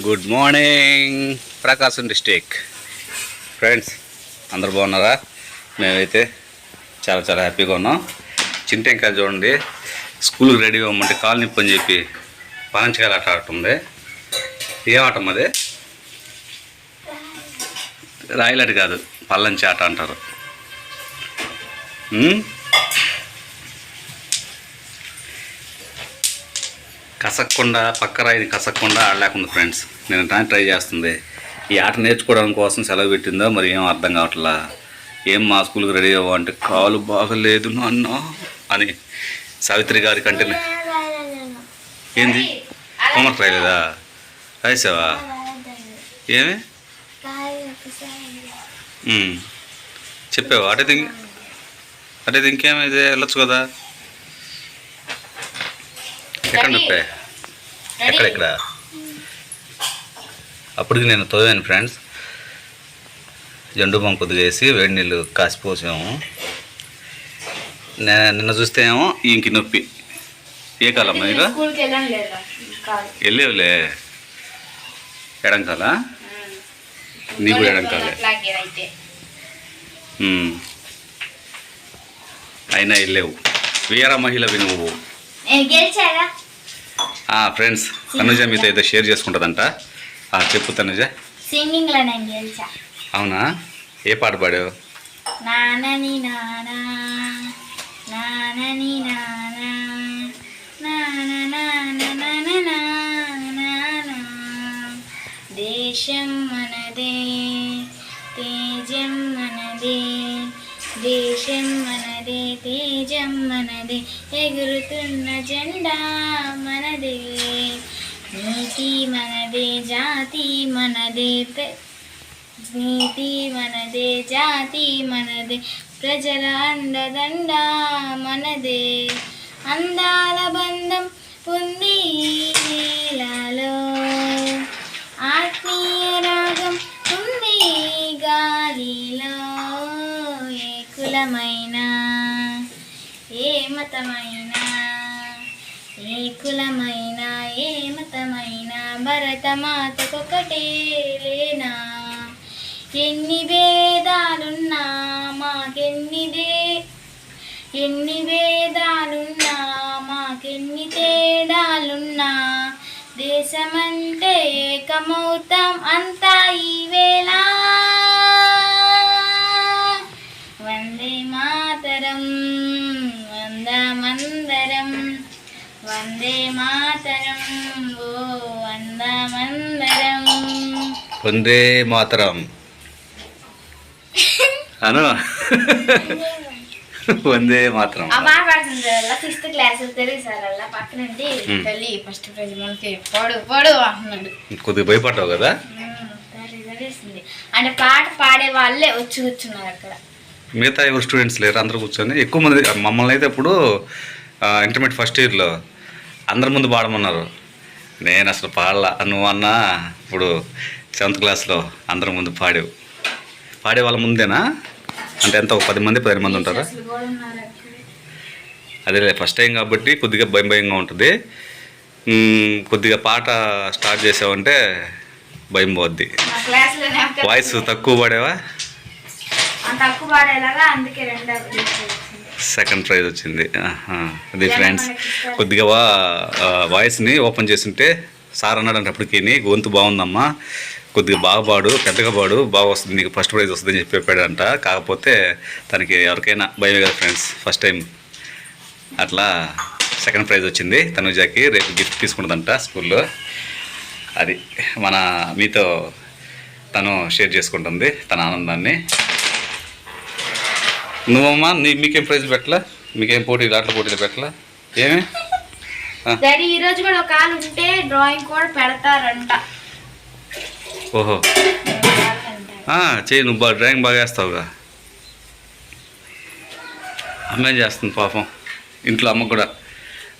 Good morning. Prakasam district friends అందరు బాగున్నారా? మేమైతే చాలా చాలా హ్యాపీగా ఉన్నాం. చింటెంకా చూడండి. స్కూల్కి రెడీ అవ్వమంటే కాలు నొప్పి అని చెప్పి పనంచకాయలు ఆట ఆడుతుంది. ఏమాటం అది? రాయలటి కాదు పల్లంచి ఆట అంటారు. కసక్కుండా పక్క రాయిని కసక్కుండా ఆడలేకుండా ఫ్రెండ్స్ నేను దాన్ని ట్రై చేస్తుంది. ఈ ఆట నేర్చుకోవడం కోసం సెలవు పెట్టిందో? మరి ఏం అర్థం కావట్లా? ఏం మా స్కూల్కి రెడీ అవ్వంటే కాలు బాగలేదు నాన్న అని సావిత్రి గారి కంటే ఏంది? హోంవర్క్ రాయలేదా? రాసావా? ఏమి? చెప్పావా? అటే ఇంక అటే ఇంకేమైతే వెళ్ళొచ్చు కదా? ఎక్కడ నొప్పే ఎక్కడ ఎక్కడ అప్పటికి నేను తోవాను ఫ్రెండ్స్ జండు బొమ్మ కొద్దిగా వేసి వేడి నీళ్ళు కాసిపోసాము నే నిన్న చూస్తే ఏమో ఇంకి నొప్పి. ఏ లేదా? కాదు. వెళ్ళేవులే. ఎడంకాలా? నీకు కూడా ఎడంకాలే. అయినా వెళ్ళేవు. వీర మహిళవి నువ్వు. ఫ్రెండ్స్ తనుజ మీతో ఏదో షేర్ చేసుకుంటుందంట. చెప్పు తనుజ. సింగింగ్లో నేను గెలిచా అవునా? ఏ పాట పాడావు? నానని నానా నానని నానా నాన నాన నాన నానా దేశం మనదే తేజం మనదే దేశం మనదే నిజం మనదే ఎగురుతున్న జెండా మనదే. నీతి మనదే జాతి మనదే నీతి మనదే జాతి మనదే ప్రజల అండదండ మనదే. అందాల బంధం ఉంది ఈ ఆత్మీయ రాగం ఉంది గాలిలో. ఏ కులమైన ఏ మతమైన ఏ కులమైనా ఏ మతమైన భరతమాతకొకటే లేనా? ఎన్ని భేదాలున్నా మాకెన్ని దే ఎన్ని భేదాలున్నా మాకెన్ని తేడాలున్నా? దేశమంటే ఏకమౌతం అంతా ఈ వందే మాతరం ఓ వందమందరం. వందే మాతరం. అను వందే మాతరం. ఆ పాట పాడుతుంది అలా సిక్స్త్ క్లాస్ తెలుగు సార్ అలా పక్కనండి మ్. తల్లి ఫస్ట్ ప్రైజ్ మనకి పాడు పాడు అంటున్నాడు. కొద్దిగా భయపడ్డావు కదా. అంటే పాట పాడే వాళ్ళే వచ్చి కూర్చున్నారు అక్కడ. మిగతా ఎవరు స్టూడెంట్స్ లేరు అందరూ కూర్చొని. ఎక్కువ మంది మమ్మల్ని అయితే ఇప్పుడు ఇంటర్మీడియట్ ఫస్ట్ ఇయర్లో అందరి ముందు పాడమన్నారు. నేను అసలు పాడలా. నువ్వు అన్నా ఇప్పుడు సెవెంత్ క్లాస్లో అందరి ముందు పాడావు. పాడే వాళ్ళ ముందేనా? అంటే ఎంత ఒక పది మంది పదిహేను మంది ఉంటారా. అదేలే ఫస్ట్ టైం కాబట్టి కొద్దిగా భయం భయంగా ఉంటుంది. కొద్దిగా పాట స్టార్ట్ చేసావంటే భయం పోద్ది. వాయిస్ తక్కువ పాడావా? తక్కువ పాడేలాగా అందుకే సెకండ్ ప్రైజ్ వచ్చింది. అది ఫ్రెండ్స్ కొద్దిగా వాయిస్ని ఓపెన్ చేస్తుంటే సార్ అన్నాడు అప్పటికి గొంతు బాగుందమ్మా కొద్దిగా బాగా పాడు పెద్దగా పాడు బాగా వస్తుంది నీకు ఫస్ట్ ప్రైజ్ వస్తుందని చెప్పి చెప్పాడంట. కాకపోతే తనకి ఎవరికైనా భయమే కదా ఫ్రెండ్స్ ఫస్ట్ టైం. అట్లా సెకండ్ ప్రైజ్ వచ్చింది. తనుజాకి రేపు గిఫ్ట్ తీసుకుంటుందంట స్కూల్లో. అది మన మీతో తను షేర్ చేసుకుంటుంది తన ఆనందాన్ని. నువ్వమ్మా నీ మీకేం ప్రైజ్ పెట్టలా? మీకేం పోటీలు ఆటల పోటీలు పెట్టలా? ఏమి? డాడీ ఈ రోజు కూడా ఒక ఆలు ఉంటే డ్రాయింగ్ కూడా పెడతారంట. ఓహో. ఆ, చెయ్యి నువ్వు బాగా డ్రాయింగ్ బాగా వేస్తావుగా. అమ్మ చేస్తుంది పాపం? ఇంట్లో అమ్మ కూడా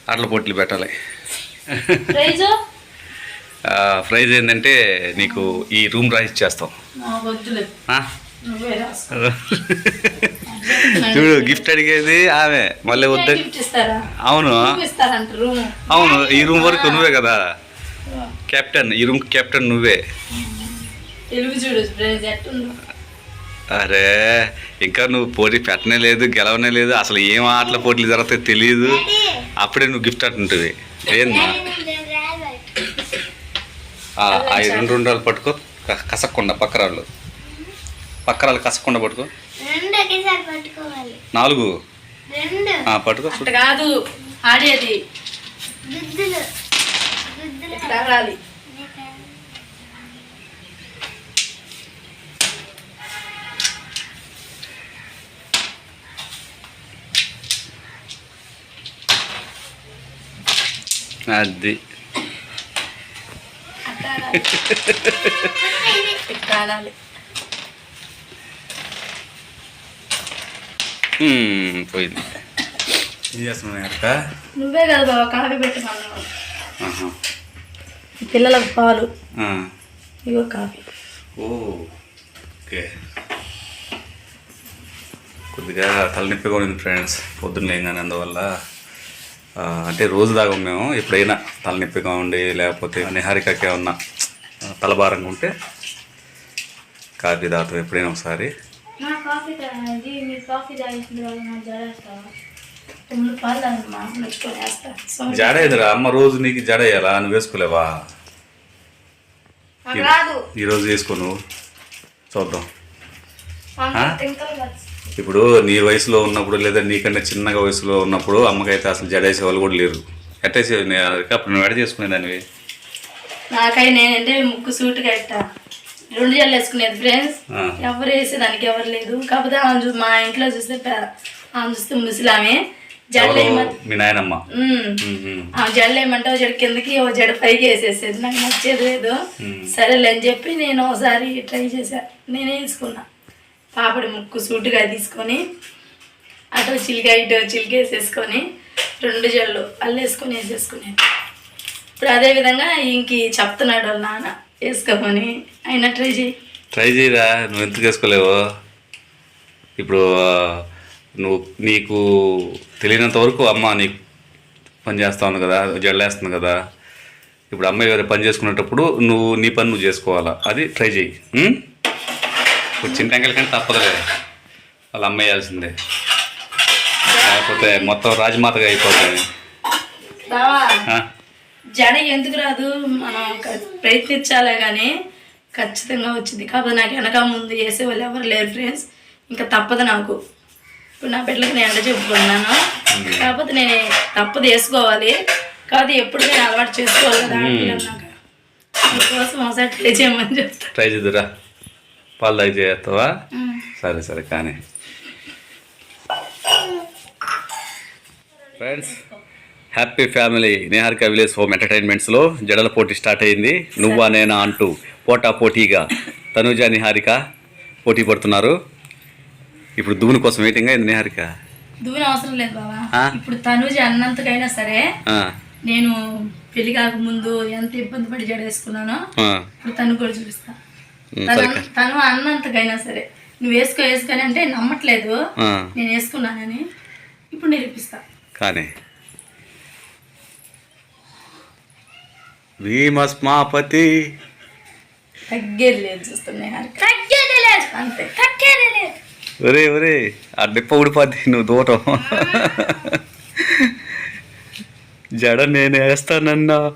ఆటల పోటీలు పెట్టాలి. ప్రైజ్? ఆ, ప్రైజ్ ఏంటంటే నీకు ఈ రూమ్ రాసి చూడు గిఫ్ట్ అడిగేది ఆమె. మళ్ళీ వద్ద అవును. అవును ఈ రూమ్ వరకు నువ్వే కదా. కెప్టెన్ ఈ రూమ్ కెప్టెన్ నువ్వే. అరే ఇంకా నువ్వు పోటీ పెట్టనే లేదు గెలవనే లేదు అసలు ఏం ఆటల పోటీలు జరుగుతాయో తెలియదు. అప్పుడే నువ్వు గిఫ్ట్ అంటుంటుంది ఏందా? ఈ రెండు రెండు రాళ్ళు పట్టుకో. కసక్కుండా పక్కరాళ్ళు పక్కరాళ్ళు కసక్కుండా పట్టుకో. రెండు ఒకేసారి పట్టుకోవాలి. నాలుగు. రెండు. ఆ, పట్టుకో అట్ట కాదు ఆడేది. అది. ఆడాలి పోయింది. అక్క? నువ్వే కదా బాబా కాఫీ పెట్టుకున్నావు ఆహా. పిల్లలకు పాలు. ఇగో కాఫీ. ఓ ఓకే. కొద్దిగా తలనొప్పిగా ఉంది ఫ్రెండ్స్ పొద్దున్న లేగానే అందువల్ల అంటే రోజు దాకా మేము ఎప్పుడైనా తలనొప్పిగా ఉండి లేకపోతే నిహారికకి ఏమన్నా తలభారంగా ఉంటే కాఫీ తాగుతాం ఎప్పుడైనా ఒకసారి. నా కాఫీ మీరు కాఫీ తొమ్మిది పాలు తాగమ్మా వేస్తా. జడ ఎదురా అమ్మ రోజు నీకు జడ వేయాలా నువ్వు వేసుకోలేవా రాదు. ఈరోజు వేసుకో నువ్వు. చూద్దాం. ఇప్పుడు నీ వయసులో ఉన్నప్పుడు లేదా నీకంటే చిన్నగా వయసులో ఉన్నప్పుడు అమ్మకైతే అసలు జడేసే వాళ్ళు కూడా లేరు. ఎట్టేసి అప్పుడు నువ్వు ఎడ చేసుకునేదానివి? నాకై నేనంటే ముక్కు సూటుగా ఇట్ట రెండు జల్లు వేసుకునేది ఫ్రెండ్స్. ఎవరు వేసేదానికి ఎవరు లేదు. కాకపోతే ఆమె చూ మా ఇంట్లో చూస్తే పే- ఆమె చూస్తే ముసలామే జడలు ఎవరు? వేయమంటే మీ నాయనమ్మ. ఉమ్. ఉమ్, ఉమ్. ఆ జడలు వేయమంటే ఓ జడ కిందకి ఓ జడ పైకి వేసేసేది. నాకు నచ్చేది లేదు. సరేలే అని చెప్పి నేను ఒకసారి ట్రై చేశా. నేనే వేసుకున్నా. పాపడి ముక్కు సూటుగా తీసుకొని అటు చిలిక ఇటు చిలిక వేసేసుకొని రెండు జల్లు అల్లేసుకొని వేసేసుకునేది. ఇప్పుడు అదే విధంగా ఇంకి చెప్తున్నాడు వాళ్ళ నాన్న. వేసుకోమని. అయినా ట్రై చేయి. ట్రై చేయరా? నువ్వు ఎందుకు వేసుకోలేవు? ఇప్పుడు నువ్వు నీకు తెలియనంత వరకు అమ్మ నీకు పని చేస్తా ఉంది కదా జడలేస్తుంది కదా. ఇప్పుడు అమ్మాయి వేరే పని చేసుకునేటప్పుడు నువ్వు నీ పని నువ్వు చేసుకోవాలా? అది ట్రై చేయి? ఇప్పుడు చింటంకల కంటే తప్పదులే. వాళ్ళ అమ్మాయి వేయాల్సిందే. లేకపోతే మొత్తం రాజమాతగా అయిపోతుంది? జడ ఎందుకు రాదు? మనం ప్రయత్నించాలే కానీ ఖచ్చితంగా వచ్చింది. కాకపోతే నాకు వెనక ముందు చేసే వాళ్ళు ఎవరు లేరు ఫ్రెండ్స్ ఇంకా తప్పదు నాకు. ఇప్పుడు నా బిడ్డలకు నేను ఎండ చెప్పుకున్నాను కాకపోతే నేను తప్పదు వేసుకోవాలి. కాదు ఎప్పుడు నేను అలవాటు చేసుకోవాలి కదా ఆడపిల్లలు నాకు. అందుకోసం ఒకసారి ట్రై చేయమని ట్రై చేద్దురా. పాలు తాగి చేస్తావా సరే సరే కానీ. Friends happy family Niharika village home ఎంటర్టైన్మెంట్స్లో జడల పోటీ స్టార్ట్ అయింది నువ్వా నేనా అంటూ పోటా పోటీగా తనుజ నిహారిక పోటీ పడుతున్నారు. ఇప్పుడు దువ్వుని కోసం వెయిటింగ్ అయింది నిహారిక. దూరం అవసరం లేదు బాబా ఆ? ఇప్పుడు తనుజ అన్నంతకైనా సరే ఆ, నేను పెళ్ళి కాకముందు ఎంత ఇబ్బంది పడి జడ వేసుకున్నానో ఆ, ఇప్పుడు తను కూడా చూపిస్తా. ఉమ్, తను అన్నంతకైనా సరే నువ్వు వేసుకో వేసుకొని అంటే నమ్మట్లేదు. ఆ, నేను వేసుకున్నానని ఇప్పుడు నిరూపిస్తా. కానీ భీమస్మాపతి తగ్గేది లేదు చూస్తున్నాయి తగ్గేది లేదు అంతే తగ్గేది లేదు ఒరే ఒరే ఆ డిప్ప ఊడిపోద్ది నువ్వు దూరం. జడ నేను వేస్తానన్నా.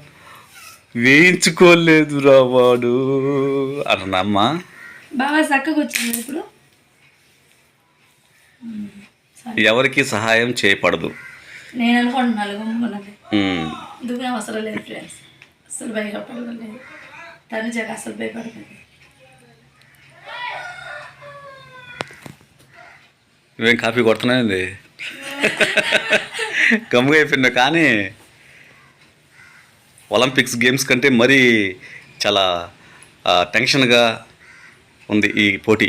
వేయించుకోలేదురా వాడు. అన్నమ్మా బాగా చక్కగా వచ్చింది ఇప్పుడు. ఎవరికి సహాయం చేయపడదు. నేను అనుకుంటున్నాను అవసరం లేదు ఫ్రెండ్స్ అసలు భయపడడం లేదు తను జగ అసలు భయపడుతుంది నువ్వేం కాఫీ కొడుతున్నాయింది గమ్ముగా అయిపోయినా కానీ ఒలింపిక్స్ గేమ్స్ కంటే మరీ చాలా టెన్షన్గా ఉంది ఈ పోటీ.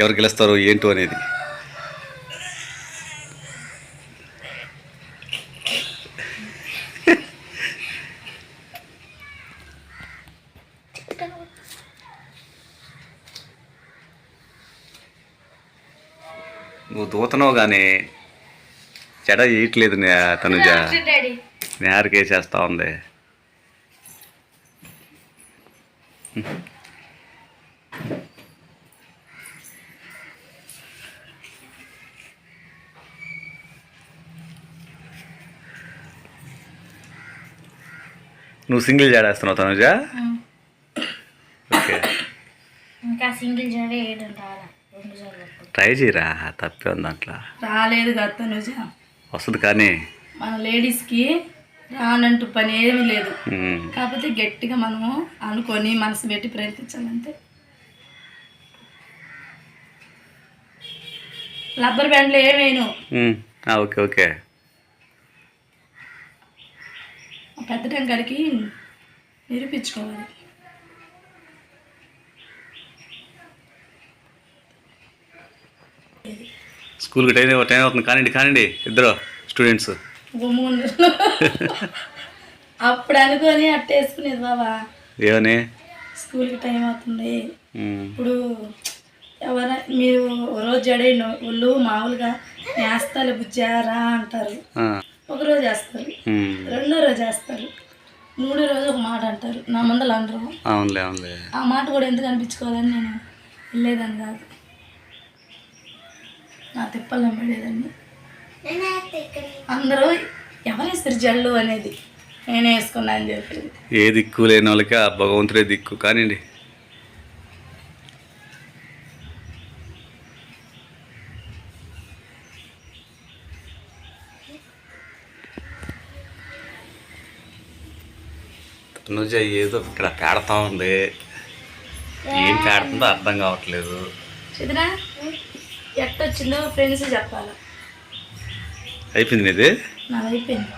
ఎవరు గెలుస్తారు ఏంటో అనేది. నువ్వు దూతనవు కానీ జడ వేయట్లేదు నే- తనుజ నేరకేసేస్తా ఉంది. నువ్వు సింగిల్ జాడేస్తున్నావు తనుజ? ఓకే. ఇంకా సింగిల్ జడే రాలా రెండు జడలు. ట్రై చేయరా? తప్పే ఉంది దాంట్లో. రాలేదు కదా వస్తుంది కానీ. మన లేడీస్కి రానంటూ పని ఏమీ లేదు. కాకపోతే గట్టిగా మనము అనుకొని మనసు పెట్టి ప్రయత్నించాలంతే రబ్బర్ బ్యాండ్లో ఏమేను ఓకే ఓకే. పెద్ద టెంకాడికి నిరూపించుకోవాలి. స్కూల్కి టైం టైం అవుతుంది. కానివ్వండి కానివ్వండి ఇద్దరు స్టూడెంట్స్. అప్పుడు అనుకొని అట్టేసుకునేది బాబా. ఏమని? స్కూల్కి టైం అవుతుంది. ఇప్పుడు ఎవర మీరు రోజు జడే వాళ్ళు మామూలుగా నేస్తాలు బుజ్జారా అంటారు. ఒక రోజు వేస్తారు. రెండో రోజు వేస్తారు. మూడో రోజు ఒక మాట అంటారు. నా ముందలు అనరు అవునులే అవునులే. ఆ మాట కూడా ఎందుకు అనిపించుకోవాలని నేను వెళ్ళేదాన్ని కాదు. నా తిప్పలు పడేదాన్ని అందరూ ఎవరేస్తారు జల్లు అనేది? నేనే వేసుకున్నా అని చెప్పి. ఏ దిక్కు లేని వాళ్ళకి ఆ భగవంతుడే దిక్కు కానివ్వండి. తనుజ ఏదో ఇక్కడ పేడతా ఉంది. ఏం పేడుతుందో అర్థం కావట్లేదు. చదిరా ఎట్టొచ్చిందో ఫ్రెండ్స్ చెప్పాలి. అయిపోయింది ఇది అయిపోయింది.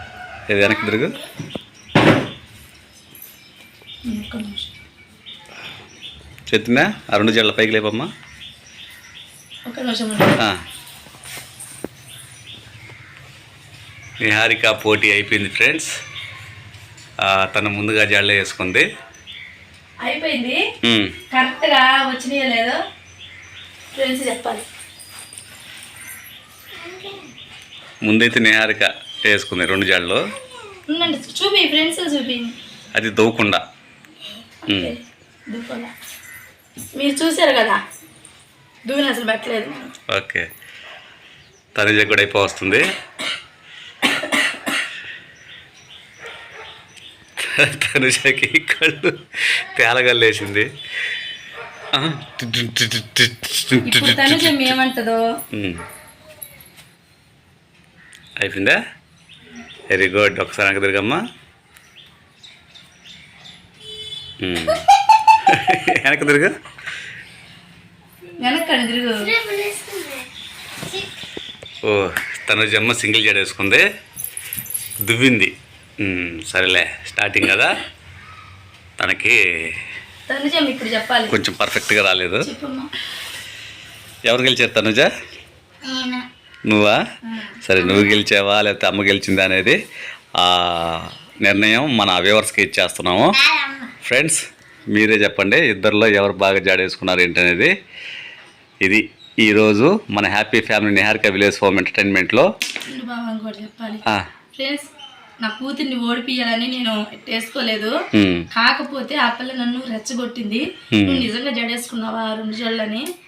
ఇది వెనక్కి తిరుగు. చెప్తున్నా ఆ రెండు జడ్ల పైకి లేపమ్మా. నిహారిక పోటీ అయిపోయింది ఫ్రెండ్స్ తను ముందుగా జడలు వేసుకుంది. అయిపోయింది? కరెక్ట్గా వచ్చినాయో లేదో ఫ్రెండ్స్ చెప్పాలి. ముందైతే నిహారిక వేసుకుంది రెండు జడలు చూపి ఫ్రెండ్స్ చూపి అది. దువ్వాలా. మీరు చూశారు కదా దూని అసలు పెట్టలేదు. ఓకే తనుజ కూడా అయిపో వస్తుంది తనుజకి కళ్ళు తేలగల్లేసింది తను ఏమంటుందో. అయిపోయిందా? వెరీ గుడ్ ఒకసారి వెనక తిరగమ్మా. ఉమ్. వెనక తిరుగు. ఓ తను జమ్మ సింగిల్ జడ వేసుకుంది. దువ్వింది. ఉమ్, సరేలే స్టార్టింగ్ కదా. తనకి తను చెప్పి ఇప్పుడు చెప్పాలి. కొంచెం పర్ఫెక్ట్గా రాలేదు. ఎవరు గెలిచారు తనుజ? నేను నువ్వా? సరే నువ్వు గెలిచావా? లేకపోతే అమ్మ గెలిచిందా అనేది ఆ నిర్ణయం మన వ్యూవర్స్కి ఇచ్చేస్తున్నాము. ఫ్రెండ్స్ మీరే చెప్పండి ఇద్దరిలో ఎవరు బాగా జాడేసుకున్నారు ఏంటనేది. ఇది ఈరోజు మన happy family Niharika village home ఎంటర్టైన్మెంట్లో. Friends నా కూతుర్ని ఓడిపియాలని నేను వేసుకోలేదు కాకపోతే ఆ పిల్ల నన్ను రెచ్చగొట్టింది. నువ్వు నిజంగా జడేసుకున్నావా రెండు జడలని? చాలా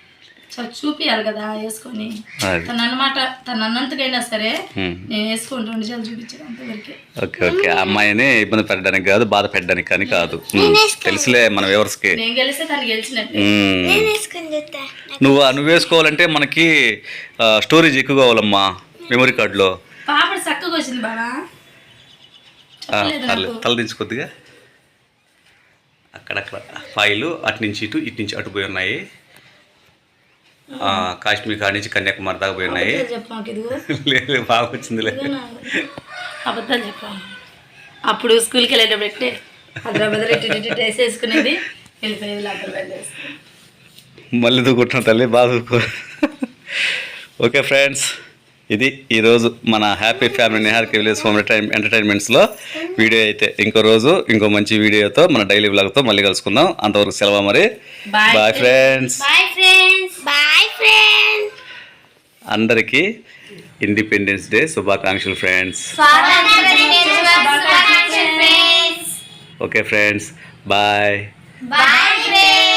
చూపియాలి కదా వేసుకొని. తన అన్నమాట తన అన్నంతకైనా సరే. నేను వేసుకొని రెండు జడలు చూపించాను అంతవరకే ఓకే ఓకే. ఆ అమ్మాయిని ఇబ్బంది పెట్టడానికి కాదు బాధ పెట్టడానికి కానీ కాదు. తెలుసులే మన వ్యూవర్స్కి నేను గెలిస్తే తను గెలిచినట్టే. నువ్వు నువ్వు వేసుకోవాలంటే మనకి స్టోరేజ్ ఎక్కువ కావాలమ్మా మెమరీ కార్డులో. పాపడు చక్కగా వచ్చింది బాబా తల దించుకొద్దిగా అక్కడక్కడ ఫైలు అటు నుంచి ఇటు ఇటు నుంచి అటు పోయి ఉన్నాయి. కాశ్మీర్ కాడి నుంచి కన్యాకుమారి దాకా పోయి ఉన్నాయి. అబద్ధాలు చెప్పు మాకు ఇదిగో లేదు బాగా నా- అబద్ధాలు అప్పుడు స్కూల్కి వెళ్ళేటప్పుడు హైదరాబాద్ వెళ్ళిపోయేది వెళ్ళేసుకుని మళ్ళీ దూకుంటున్నా తల్లి బాగా ఓకే ఫ్రెండ్స్. ఇది ఈరోజు మన happy family Niharika village home entertain ఎంటర్టైన్మెంట్స్లో video అయితే ఇంకో రోజు ఇంకో మంచి వీడియోతో మన డైలీ బ్లాగ్తో మళ్ళీ కలుసుకుందాం. అంతవరకు సెలవు మరి? బాయ్ ఫ్రెండ్స్ అందరికీ ఇండిపెండెన్స్ డే శుభాకాంక్షలు friends okay friends bye bye friends